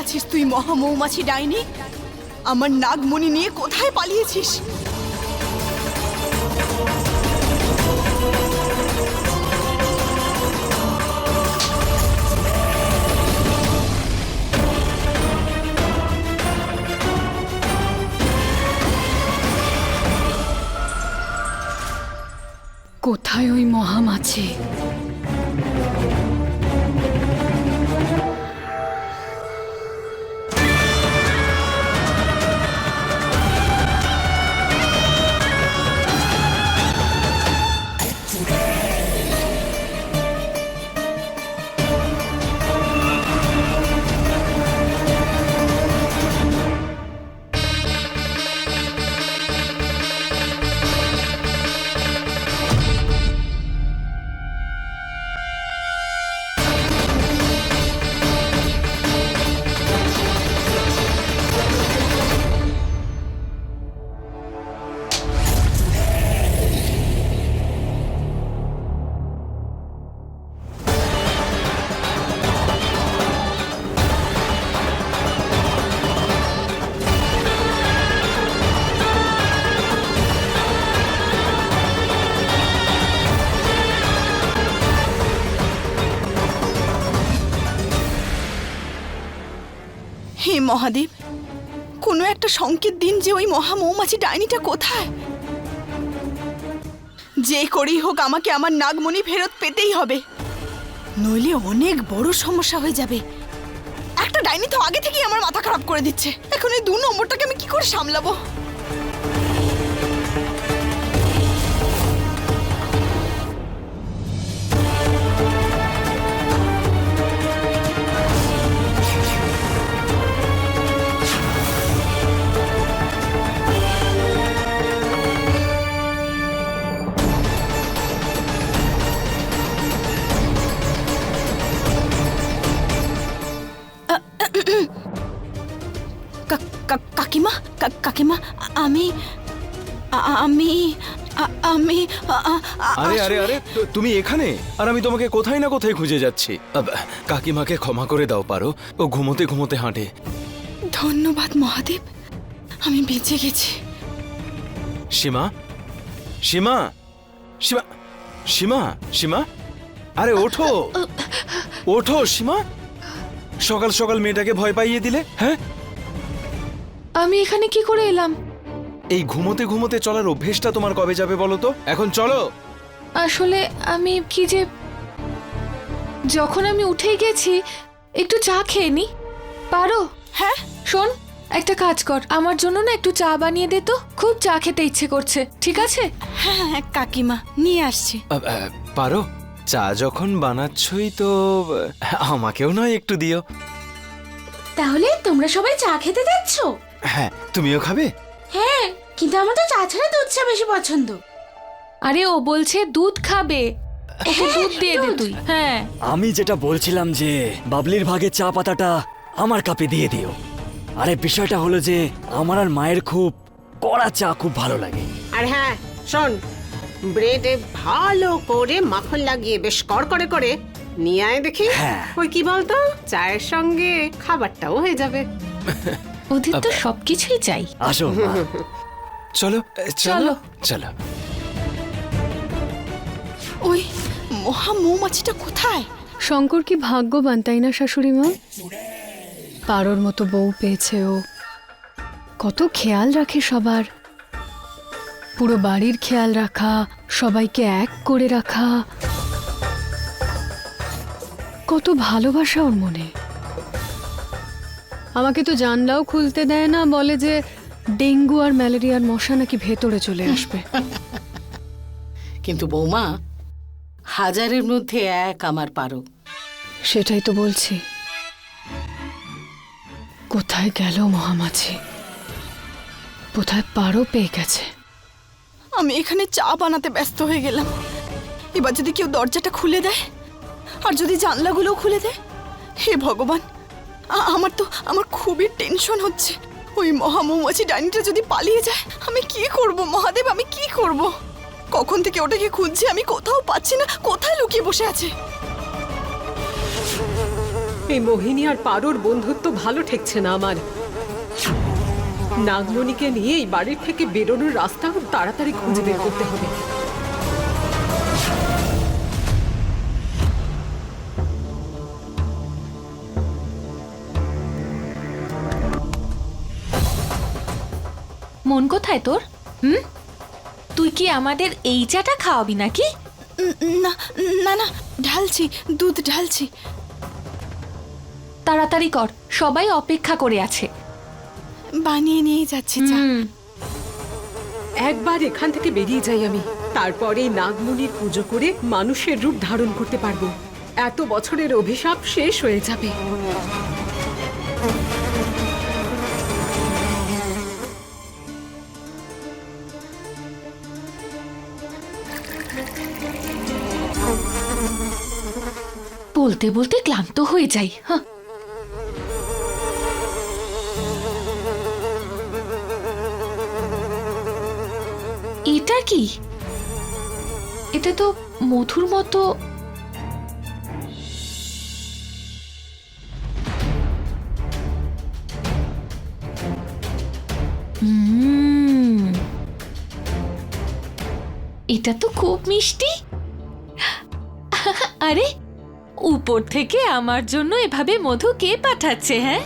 আছিস তুই মহা মৌমাছি ডাইনি? আমার নাগমণি নিয়ে কোথায় পালিয়েছিস? কোথায় ওই মহামাছি? মহাদেব, কোনো একটা সংকেত দিন যে ওই মহা মৌমাছি ডাইনিটা কোথায়? যে করেই হোক আমাকে আমার নাগমণি ফেরত পেতেই হবে। নইলে অনেক বড় সমস্যা হয়ে যাবে। একটা ডাইনি তো আগে থেকেই আমার মাথা খারাপ করে দিচ্ছে। এখন এই দু নম্বরটাকে আমি কি করে সামলাবো? আরে আরে আরে তুমি এখানে? আর আমি তোমাকে কোথায় না কোথায় খুঁজে যাচ্ছি। কাকিমাকে ক্ষমা করে দাও পারো। ও ঘুমোতে ঘুমোতে হাঁটে। ধন্যবাদ মহাদেব। আমি বেঁচে গেছি। সীমা? সীমা? সীমা সীমা? সীমা? আরে ওঠো। ওঠো সীমা। সকাল সকাল মেয়েটাকে ভয় পাইয়ে দিলে হ্যাঁ? আমি এখানে কি করে এলাম? এই ঘুমোতে ঘুমোতে চলার অভ্যেসটা তোমার কবে যাবে বলো তো? এখন চলো। আসলে আমি কি যে যখন আমি উঠে গেছি একটু চা খেয়ে নি। পারো? হ্যাঁ। শোন একটা কাজ কর। আমার জন্য না একটু চা বানিয়ে দে তো। খুব চা খেতে ইচ্ছে করছে। ঠিক আছে? হ্যাঁ হ্যাঁ কাকিমা নিয়ে আসছি। আ, পারো? চা যখন বানাচ্ছই তো আ, আমাকেও নয় একটু দিও। তাহলে তোমরা সবাই চা খেতে যাচ্ছ? হ্যাঁ তুমিও খাবে? হ্যাঁ। কিন্তু আমার তো চা ছাড়া দুধ চা বেশি পছন্দ। আরে ও বলছে দুধ খাবে। ওকে দুধ দিয়ে দে তুই। হ্যাঁ। আমি যেটা বলছিলাম যে বাবলির ভাগে চা পাতাটা আমার কাপে দিয়ে দিও। আরে বিষয়টা হলো যে আমার আর মায়ের খুব কড়া চা খুব ভালো লাগে। আর হ্যাঁ শোন ব্রেডে ভালো করে মাখন লাগিয়ে বেশ কড়কড়ে করে নিয়ে আয় দেখি। হ্যাঁ। ওই কি বলতো? চায়ের সঙ্গে খাবারটাও হয়ে যাবে। ওদের তো সবকিছুই চাই। আসো মা। চলো চলো। চলো। ওই মহা মৌমাছিটা কোথায়? শঙ্কর কি ভাগ্যবান তাই না শাশুড়ি মা? পারোর মতো বউ পেয়েছে ও। কত খেয়াল রাখে সবার। পুরো বাড়ির খেয়াল রাখা সবাইকে এক করে রাখা। কত ভালোবাসা ওর মনে। আমাকে তো জানলাও খুলতে দেয় না বলে যে ডেঙ্গু আর ম্যালেরিয়ার মশা নাকি ভেতরে চলে আসবে। কিন্তু বৌমা হাজারের মধ্যে এক আমার পারো। সেটাই তো বলছি। কোথায় গেল মহামাছি? কোথায় পারো পেয়ে গেছে? আমি এখানে চা বানাতে ব্যস্ত হয়ে গেলাম। এবার যদি কেউ দরজাটা খুলে দেয় আর যদি জানলাগুলোও খুলে দেয় হে ভগবান আমার তো আমার খুবই টেনশন হচ্ছে। ওই মহা মৌমাছি ডাইনিটা যদি পালিয়ে যায়, আমি কি করব মহাদেব? আমি কি করব? কখন থেকে ওটাকে খুঁজছি আমি কোথাও পাচ্ছি না, কোথায় লুকিয়ে বসে আছে? এই মোহিনী আর পারোর বন্ধুত্ব ভালো ঠেকছে না আমার। নাগমণিকে নিয়ে এই বাড়ির থেকে বেরোনোর রাস্তা খুব তাড়াতাড়ি খুঁজে বের করতে হবে। মন কোথায় তোর? হুম? তুই কি আমাদের এই চাটা খাওয়াবি নাকি? না না না ঢালছি দুধ ঢালছি। তাড়াতাড়ি কর সবাই অপেক্ষা করে আছে। বানিয়ে নিয়ে যাচ্ছি চা। একবার এখান থেকে বেরিয়ে যাই আমি। তারপরে নাগমণির পুজো করে মানুষের রূপ ধারণ করতে পারব। এত বছরের অভিশাপ শেষ হয়ে যাবে। বলতে বলতে ক্লান্ত হয়ে যাই হ্যাঁ। এটা কি? এটা তো মধুর মতো এটা তো খুব মিষ্টি। আরে উপর থেকে আমার জন্য এভাবে মধু কে পাঠাচ্ছে হ্যাঁ?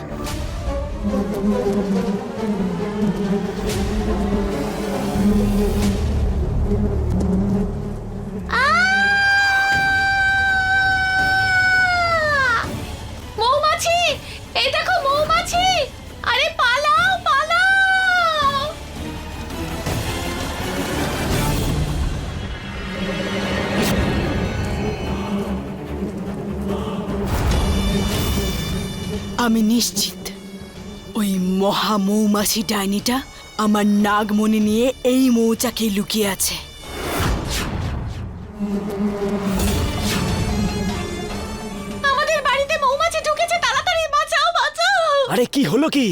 আমি নিশ্চিত। ওই মহা মৌমাছি ডাইনিটা আমার নাগমণি নিয়ে এই মৌচাকে লুকিয়ে আছে। আমাদের বাড়িতে মৌমাছি ঢুকেছে তাড়াতাড়ি বাঁচাও বাঁচাও! আরে কি হলো কি?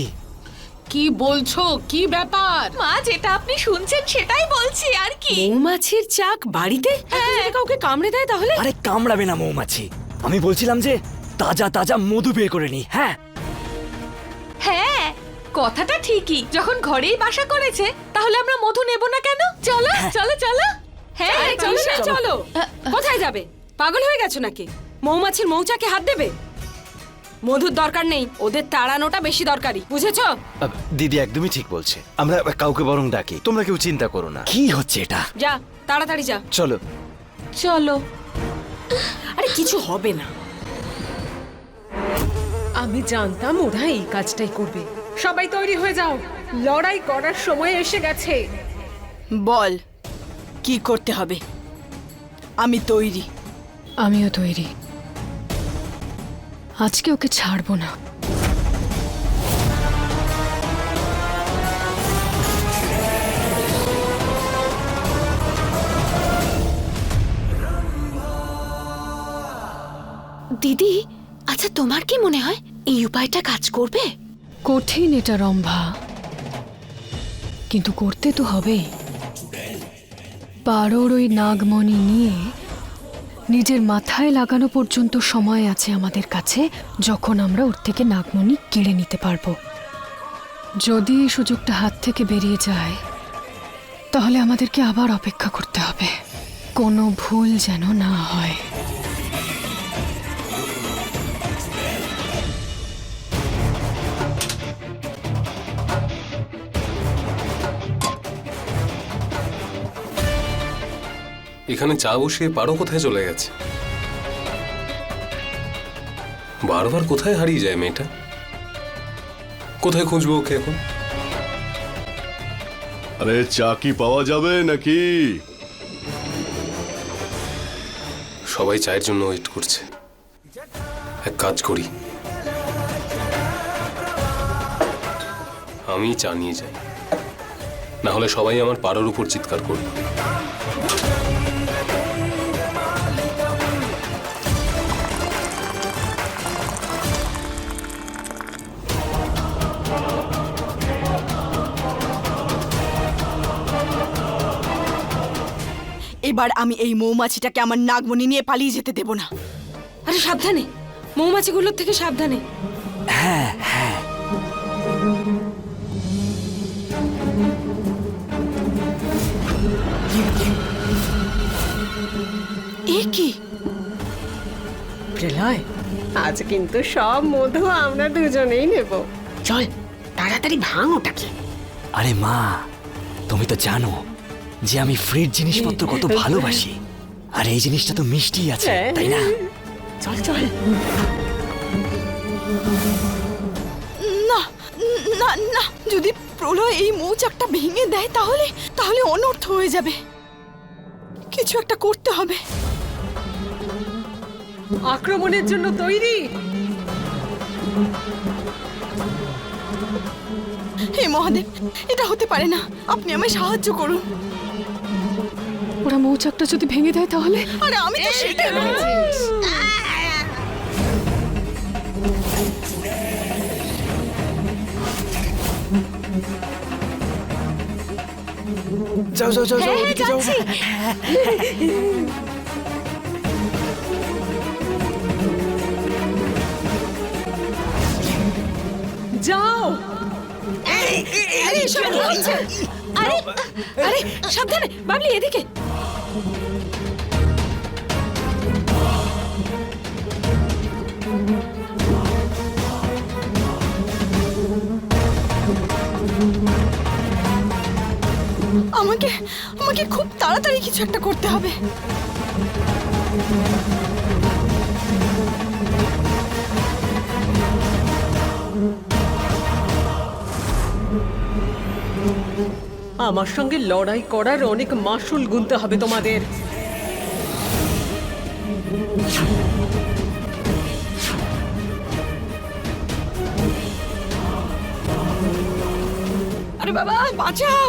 কি বলছো? কি ব্যাপার? মা যেটা আপনি শুনছেন সেটাই বলছি আর কি। মৌমাছির চাক বাড়িতে? কাউকে কামড়ে দেয় তাহলে? আরে কামড়াবে না মৌমাছি। আমি বলছিলাম যে তাজা তাজা মধু বের করে নি হ্যাঁ হ্যাঁ? কথাটা ঠিকই। যখন ঘরেই বাসা করেছে তাহলে আমরা মধু নেব না কেন? চলো চলো চলো। হ্যাঁ চলো না, চলো। কোথায় যাবে? পাগল হয়ে গেছো নাকি? মৌমাছির মৌচাকে হাত দেবে? মধুর দরকার নেই ওদের তাড়ানোটা বেশি দরকারি বুঝেছ? দিদি একদমই ঠিক বলছে। আমরা কাউকে বরং ডাকি তোমরা কেউ চিন্তা করো না। কি হচ্ছে এটা? যা তাড়াতাড়ি যা। চলো। চলো। আরে কিছু হবে না। আমি জানতাম ওরা এই কাজটাই করবে। সবাই তৈরি হয়ে যাও। লড়াই করার সময় এসে গেছে। বল কি করতে হবে? আমি তৈরি। আমিও তৈরি। আজকে ওকে ছাড়বো না। দিদি আচ্ছা তোমার কি মনে হয় এই উপায়টা কাজ করবে? কঠিন এটা, রম্ভা। কিন্তু করতে তো হবেই। পারোর ওই নাগমণি নিয়ে নিজের মাথায় লাগানো পর্যন্ত সময় আছে আমাদের কাছে, যখন আমরা ওর থেকে নাগমণি কেড়ে নিতে পারব। যদি এই সুযোগটা হাত থেকে বেরিয়ে যায়, তাহলে আমাদেরকে আবার অপেক্ষা করতে হবে। কোনো ভুল যেন না হয়। এখানে চা বসিয়ে পারো কোথায় চলে গেছে? বারবার কোথায় হারিয়ে যায় মেয়েটা? কোথায় খুঁজবো ওকে এখন? আরে চা কি পাওয়া যাবে নাকি? সবাই চায়ের জন্য ওয়েট করছে। এক কাজ করি। আমি চা নিয়ে যাই। না হলে সবাই আমার পাড়ার উপর চিৎকার করবে। এবার আমি এই মৌমাছিটাকে আমার নাগমণি নিয়ে পালিয়ে যেতে দেব না। আরে সাবধানে মৌমাছিগুলোর থেকে সাবধানে। হ্যাঁ হ্যাঁ। এ কি? প্রলয় আজ কিন্তু সব মধু আমরা দুজনেই নেব। চল তাড়াতাড়ি ভাঙ ওটাকে। আরে মা তুমি তো জানো যে আমি ফ্রিড জিনিসপত্র কত ভালোবাসি। আর এই জিনিসটা তো মিষ্টি আছে তাই না? চল চল। না না না যদি প্রলয় এই মৌচাকটা ভেঙে দেয় তাহলে তাহলে অনর্থ হয়ে যাবে। কিছু একটা করতে হবে। আক্রমণের জন্য তৈরি। হে মহাদেব এটা হতে পারে না। আপনি আমায় সাহায্য করুন। ওরা মৌচাকটা যদি ভেঙে দেয় তাহলে? আরে আমি তো সেটাই যাও যাও যাও যাও ওদিকে যাও। যাও। আরে আরে সাবধানে বাবলি এদিকে। আমাকে আমাকে খুব তাড়াতাড়ি কিছু একটা করতে হবে। আমার সঙ্গে লড়াই করার অনেক মাসুল গুনতে হবে তোমাদের। আরে বাবা বাঁচাও!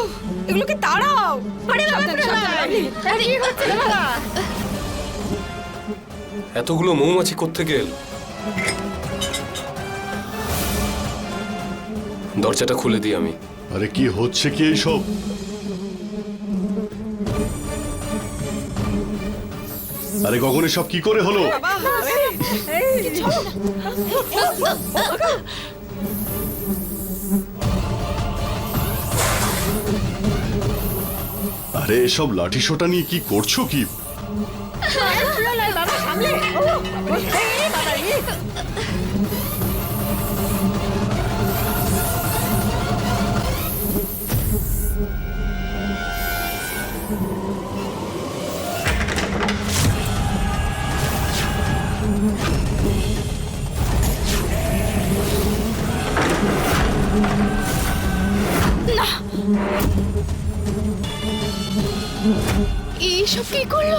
এগুলোকে তাড়াও আরে এতগুলো মৌমাছি কোত্থেকে এলো দরজাটা খুলে দিই আমি আরে কি হচ্ছে কি এইসব আরে গগনে সব কি করে হলো এসব লাঠি নিয়ে কি করছ কি? কি করল?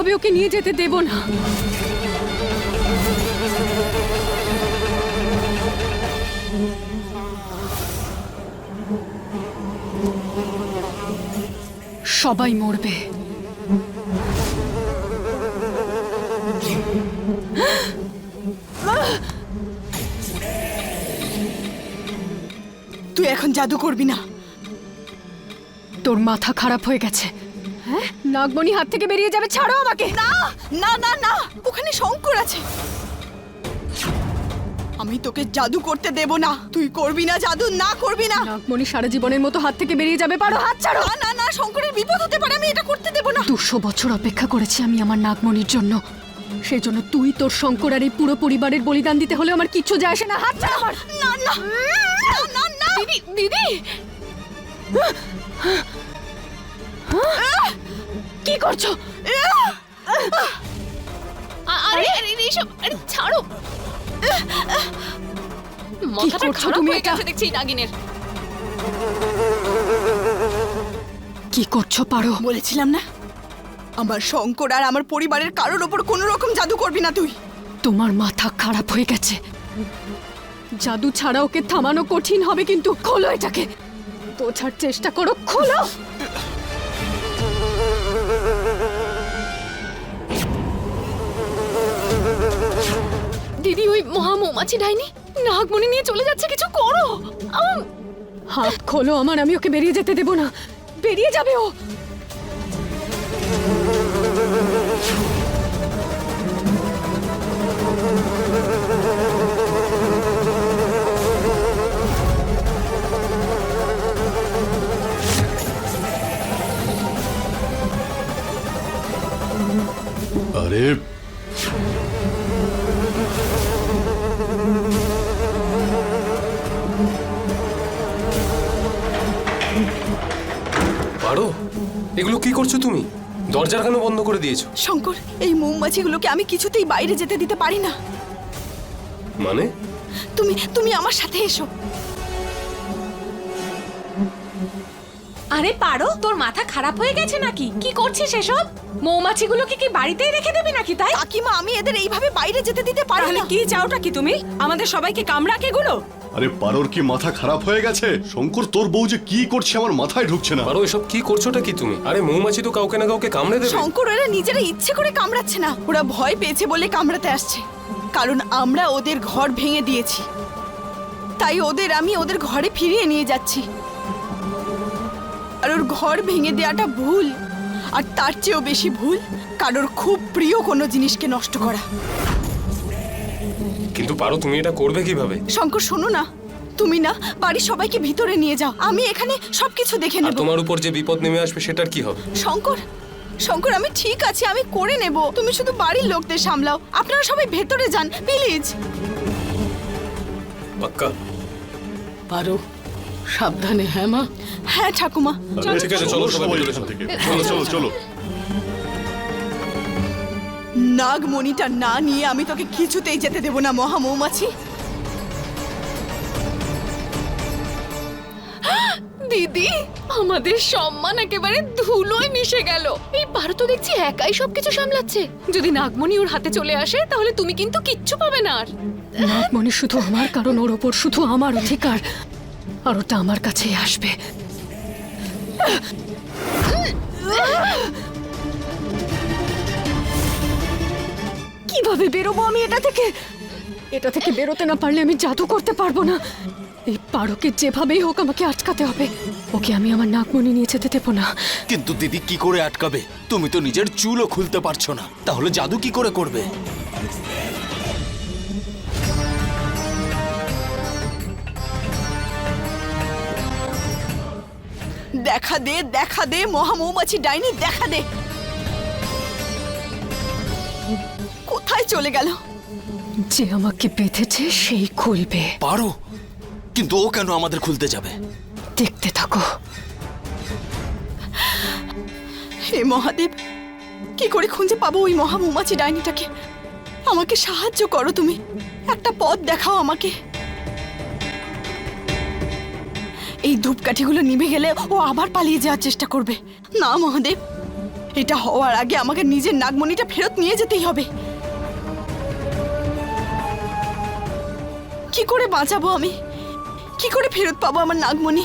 এভাবে ওকে নিয়ে যেতে দেব না। সবাই মরবে। তুই এখন জাদু করবি না। তোর মাথা খারাপ হয়ে গেছে। হ্যাঁ? নাগমণি হাত থেকে বেরিয়ে যাবে ছাড়ো আমাকে! না না না না! ওখানে শঙ্কর আছে। আমি তোকে জাদু করতে দেব না। তুই করবি না জাদু না করবি না। নাগমণি সারা জীবনের মতো হাত থেকে বেরিয়ে যাবে পারো হাত ছাড়ো! না না না শঙ্করের বিপদ হতে পারে আমি এটা করতে দেব না। দুশো বছর অপেক্ষা করেছি আমি আমার নাগমণির জন্য। সেই জন্য তুই তোর শঙ্কর আর এই পুরো পরিবারের বলিদান দিতে হলে আমার কিচ্ছু যায় আসে না। হাত ছাড় আমার! না না না না দিদি দিদি! করছ? আরে আরে এইসব আরে ছাড়ো। মাথাটা খারাপ হয়ে গেছে দেখছি নাগিনের। কি করছ পারো? বলেছিলাম না? আমার শঙ্কর আর আমার পরিবারের কারোর ওপর কোনো রকম জাদু করবি না তুই। তোমার মাথা খারাপ হয়ে গেছে। জাদু ছাড়া ওকে থামানো কঠিন হবে কিন্তু খোলো এটাকে। বোঝার চেষ্টা করো খোলো। দিদি ওই মহা মৌমাছি ডাইনি, নাগমণি নিয়ে চলে যাচ্ছে, কিছু করো! হাত খোলো আমার, আমি ওকে বেরিয়ে যেতে দেবো না বেরিয়ে যাবে ও দরজার কেন বন্ধ করে দিয়েছ। শঙ্কর এই মৌমাছিগুলোকে আমি কিছুতেই বাইরে যেতে দিতে পারি না। মানে? তুমি তুমি আমার সাথে এসো। আরে পারো তোর মাথা খারাপ হয়ে গেছে নাকি? কি করছিস এসব? মৌমাছিগুলোকে কি বাড়িতেই রেখে দেবে নাকি তাই? কাকিমা আমি এদের এইভাবে বাইরে যেতে দিতে পারি তাহলে না। কি চাওটা কি তুমি? আমাদের সবাইকে কামড়াকে গুলো? আরে পারোর কি মাথা খারাপ হয়ে গেছে? শঙ্কর তোর বউ যে কি করছে আমার মাথায় ঢুকছে না। পারো এসব কি করছোটা কি তুমি? আরে মৌমাছি তো কাউকে না কাউকে কামড়ে দেবে। শঙ্কর ওরা নিজেরা ইচ্ছে করে কামড়াচ্ছে না। ওরা ভয় পেয়েছে বলে কামড়াতে আসছে। কারণ আমরা ওদের ঘর ভেঙে দিয়েছি। তাই ওদের আমি ওদের ঘরে ফিরিয়ে নিয়ে যাচ্ছি। আর ওর ঘর ভেঙে দেওয়াটা ভুল। আর তার চেয়েও বেশি ভুল কারোর খুব প্রিয় কোনো জিনিসকে নষ্ট করা। কিন্তু পারো তুমি এটা করবে কীভাবে? শঙ্কর শোনো না। তুমি না বাড়ির সবাইকে ভিতরে নিয়ে যাও। আমি এখানে সবকিছু দেখে নেব। তোমার উপর যে বিপদ নেমে আসবে সেটার কি হবে? শঙ্কর শঙ্কর আমি ঠিক আছি আমি করে নেব। তুমি শুধু বাড়ির লোকদের সামলাও। আপনারা সবাই ভেতরে যান প্লিজ। পাক্কা। পারো। সাবধানে হ্যাঁ মা? হ্যাঁ ঠাকুমা। ঠিক আছে, চলো সবাই এখান থেকে। চলো চলো চলো। নাগমণিটা না নিয়ে আমি তোকে কিছুতেই যেতে দেব না মহা মৌমাছি। দিদি আমাদের সম্মান একেবারে ধুলোয় মিশে গেল। এই পারো তো দেখছি একাই সবকিছু সামলাচ্ছে। যদি নাগমণি ওর হাতে চলে আসে তাহলে তুমি কিন্তু কিচ্ছু পাবে না আর। নাগমণি শুধু আমার কারণ ওর ওপর শুধু আমার অধিকার। আর ওটা আমার কাছেই আসবে। কীভাবে বেরোবো আমি এটা থেকে? এটা থেকে বেরোতে না পারলে আমি জাদু করতে পারব না। এই পারোকে যেভাবেই হোক আমাকে আটকাতে হবে। ওকে আমি আমার নাগমণি নিয়ে যেতে দেবো না। কিন্তু দিদি কি করে আটকাবে? তুমি তো নিজের চুলও খুলতে পারছ না। তাহলে জাদু কি করে করবে? দেখা দে দেখা দে মহা মৌমাছি ডাইনি দেখা দে। কোথায় চলে গেল? যে আমাকে বেঁধেছে সেই খুলবে। পারো কিন্তু ও কেন আমাদের খুলতে যাবে? দেখতে থাকো। হে মহাদেব কি করে খুঁজে পাবো ওই মহা মৌমাছি ডাইনিটাকে? আমাকে সাহায্য করো তুমি। একটা পথ দেখাও আমাকে। এই ধূপকাঠিগুলো নিভে গেলে ও আবার পালিয়ে যাওয়ার চেষ্টা করবে। না, মহাদেব। এটা হওয়ার আগে আমাকে নিজের নাগমণিটা ফেরত নিয়ে যেতেই হবে। কি করে বাঁচাবো আমি? কি করে ফেরত পাবো আমার নাগমণি?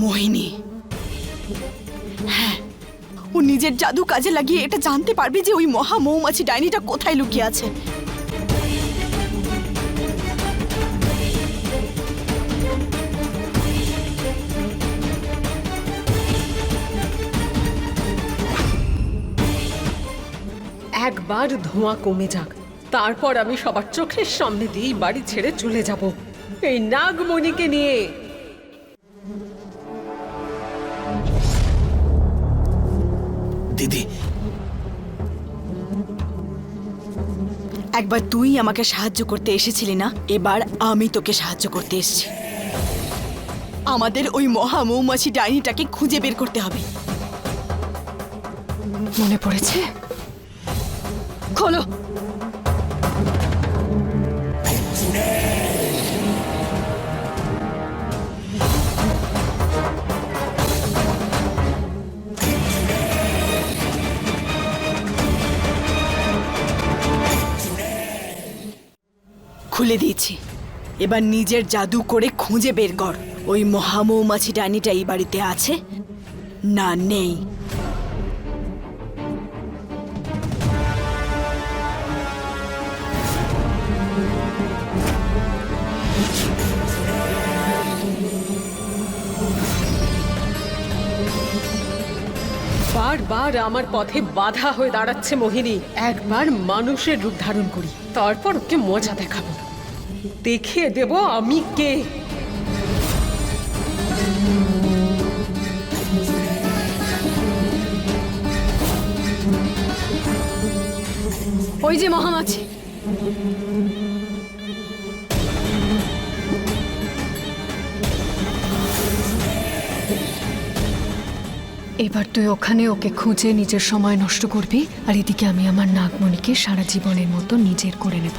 মোহিনী। হ্যাঁ ও নিজের জাদু কাজে লাগিয়ে এটা জানতে পারবে যে ওই মহা মৌমাছি ডাইনিটা কোথায় লুকিয়ে আছে। একবার ধোঁয়া কমে যাক। তারপর আমি সবার চোখের সামনে দিয়েই বাড়ি ছেড়ে চলে যাব। এই নাগমণিকে নিয়ে। দিদি। একবার তুই আমাকে সাহায্য করতে এসেছিলি না? এবার আমি তোকে সাহায্য করতে এসেছি। আমাদের ওই মহা মৌমাছি ডাইনিটাকে খুঁজে বের করতে হবে। মনে পড়েছে? খোলো। খুলে দিয়েছি। এবার নিজের জাদু করে খুঁজে বের কর। ওই মহামৌমাছি ডাইনিটা এই বাড়িতে আছে? না, নেই। বারবার আমার পথে বাধা হয়ে দাঁড়াচ্ছে মোহিনী। একবার মানুষের রূপ ধারণ করি, তারপর ওকে মজা দেখাবো। দেখিয়ে দেব আমি কে। ওই যে মহামাছি। এবার তুই ওখানে ওকে খুঁজে নিজের সময় নষ্ট করবি, আর এদিকে আমি আমার নাগমণিকে সারা জীবনের মতো নিজের করে নেব।